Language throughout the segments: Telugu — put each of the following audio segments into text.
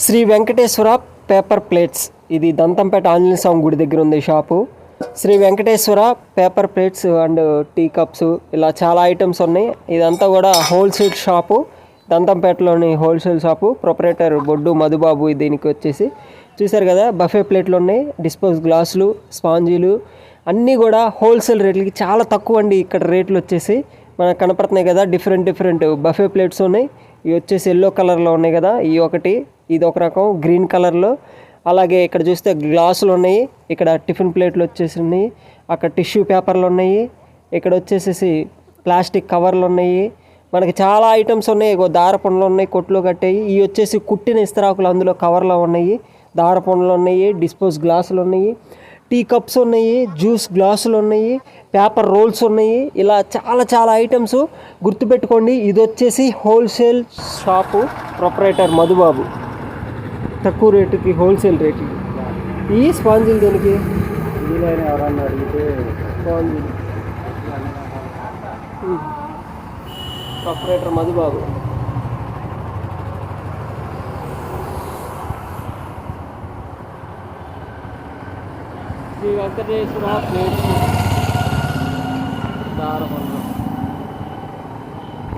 Shri Venkateswara paper plates. ఇది దంతంపేట ఆంజనేయ స్వామి గుడి దగ్గర ఉంది shop. Shri Venkateswara paper plates and tea cups ఇలా చాలా ఐటమ్స్ ఉన్నాయి. ఇదంతా కూడా wholesale shop. దంతంపేటలోని wholesale shop. Proprietor Boddu Madhubabu దీనికి వచ్చేసి. చూశారు కదా బఫే ప్లేట్లు ఉన్నాయి. డిస్పోజ్ గ్లాసులు స్పాంజీలు అన్నీ కూడా హోల్సేల్ రేట్లకి చాలా తక్కువ అండి. ఇక్కడ రేట్లు వచ్చేసి మనకు కనపడుతున్నాయి కదా డిఫరెంట్ డిఫరెంట్ బఫే ప్లేట్స్ ఉన్నాయి. ఇవి వచ్చేసి ఎల్లో కలర్లో ఉన్నాయి కదా ఈ ఒకటి. ఇది ఒక రకం గ్రీన్ కలర్లో. అలాగే ఇక్కడ చూస్తే గ్లాసులు ఉన్నాయి. ఇక్కడ టిఫిన్ ప్లేట్లు వచ్చేసి ఉన్నాయి అక్కడ టిష్యూ పేపర్లు ఉన్నాయి. ఇక్కడ వచ్చేసేసి ప్లాస్టిక్ కవర్లు ఉన్నాయి. మనకి చాలా ఐటమ్స్ ఉన్నాయి. ఇగో దారపండ్లు ఉన్నాయి కొట్లు కట్టాయి. ఇవి వచ్చేసి కుట్టిన ఇస్తరాకులు అందులో కవర్లో ఉన్నాయి. దారపండ్లు ఉన్నాయి డిస్పోజ్ గ్లాసులు ఉన్నాయి. టీ కప్స్ ఉన్నాయి జ్యూస్ గ్లాసులు ఉన్నాయి పేపర్ రోల్స్ ఉన్నాయి. ఇలా చాలా చాలా ఐటమ్స్ గుర్తుపెట్టుకోండి. ఇది వచ్చేసి హోల్సేల్ షాపు ప్రొపరేటర్ మధుబాబు. తక్కువ రేటుకి హోల్సేల్ రేటుకి. ఈ స్పాంజిల్ దేనికి? వీలైన ఎవరన్నా అడిగితే స్పాంజిల్. ప్రొపరేటర్ మధుబాబు. శ్రీ వెంకటేశ్వర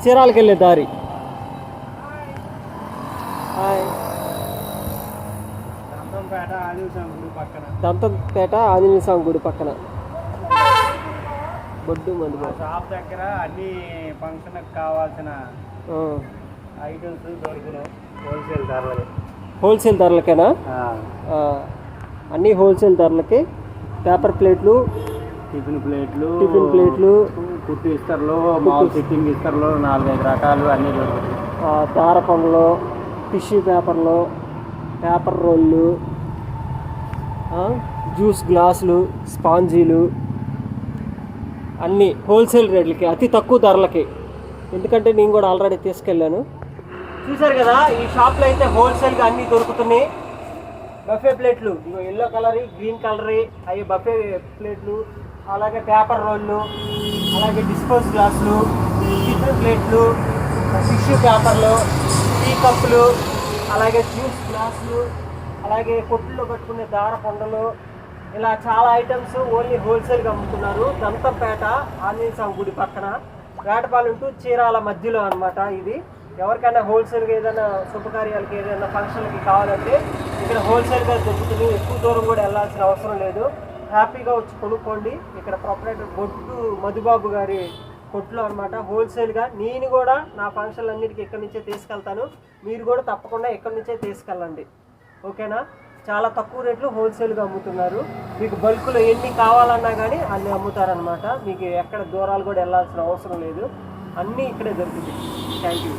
చీరాలకి వెళ్ళే దారి. దంతంపేట ఆంజనేయ స్వామి గుడి పక్కన. బొడ్డు మధుబాబు షాప్ దగ్గర అన్ని ఫంక్షన్కి కావాల్సిన. ఐటమ్స్ దొరుకును హోల్సేల్ ధరలు హోల్సేల్ ధరలకేనా? అన్ని హోల్సేల్ ధరలకి పేపర్ ప్లేట్లు టిఫిన్ ప్లేట్లు టిఫిన్ ప్లేట్లు కుట్టి ఇస్తర్లు మామూలు సిట్టింగ్ ఇస్తర్లు నాలుగైదు రకాలు అన్నీ దొరుకుతాయి. దారపండ్లు టిష్యూ పేపర్లు పేపర్ రోళ్ళు జ్యూస్ గ్లాసులు స్పాంజీలు అన్నీ హోల్సేల్ రేట్లకి అతి తక్కువ ధరలకి. ఎందుకంటే నేను కూడా ఆల్రెడీ తీసుకెళ్ళాను. చూసారు కదా ఈ షాప్లో అయితే హోల్సేల్గా అన్నీ దొరుకుతున్నాయి. బఫే ప్లేట్లు ఇగో ఎల్లో కలర్ గ్రీన్ కలర్ అవి బఫే ప్లేట్లు అలాగే పేపర్ రోళ్ళు అలాగే డిస్పోజ్ గ్లాసులు టిఫిన్ ప్లేట్లు టిష్యూ పేపర్లు టీ కప్పులు అలాగే జ్యూస్ గ్లాసులు అలాగే కొట్టులో కట్టుకునే దార కొండలు ఇలా చాలా ఐటమ్స్ ఓన్లీ హోల్సేల్గా అమ్ముతున్నారు. దంతంపేట ఆంజనేయ స్వామి గుడి పక్కన. వేటపాలెం టు చీరాల మధ్యలో అన్నమాట ఇది. ఎవరికైనా హోల్సేల్గా ఏదైనా శుభకార్యాలకి ఏదైనా ఫంక్షన్కి కావాలంటే ఇక్కడ హోల్సేల్గా దొరుకుతుంది. ఎక్కువ దూరం కూడా వెళ్ళాల్సిన అవసరం లేదు. హ్యాపీగా వచ్చి కొనుక్కోండి. ఇక్కడ ప్రొపరేటర్ బొట్టు మధుబాబు గారి కొట్లో అనమాట హోల్సేల్గా నేను కూడా నా ఫంక్షన్లు అన్నిటికీ ఇక్కడి నుంచే తీసుకెళ్తాను. మీరు కూడా తప్పకుండా ఇక్కడి నుంచే తీసుకెళ్ళండి. ఓకేనా? చాలా తక్కువ రేట్లు హోల్సేల్గా అమ్ముతున్నారు. మీకు బల్క్లో ఎన్ని కావాలన్నా కానీ అన్ని అమ్ముతారనమాట మీకు ఎక్కడ దూరాలు కూడా వెళ్ళాల్సిన అవసరం లేదు. అన్నీ ఇక్కడే దొరుకుతాయి. Thank you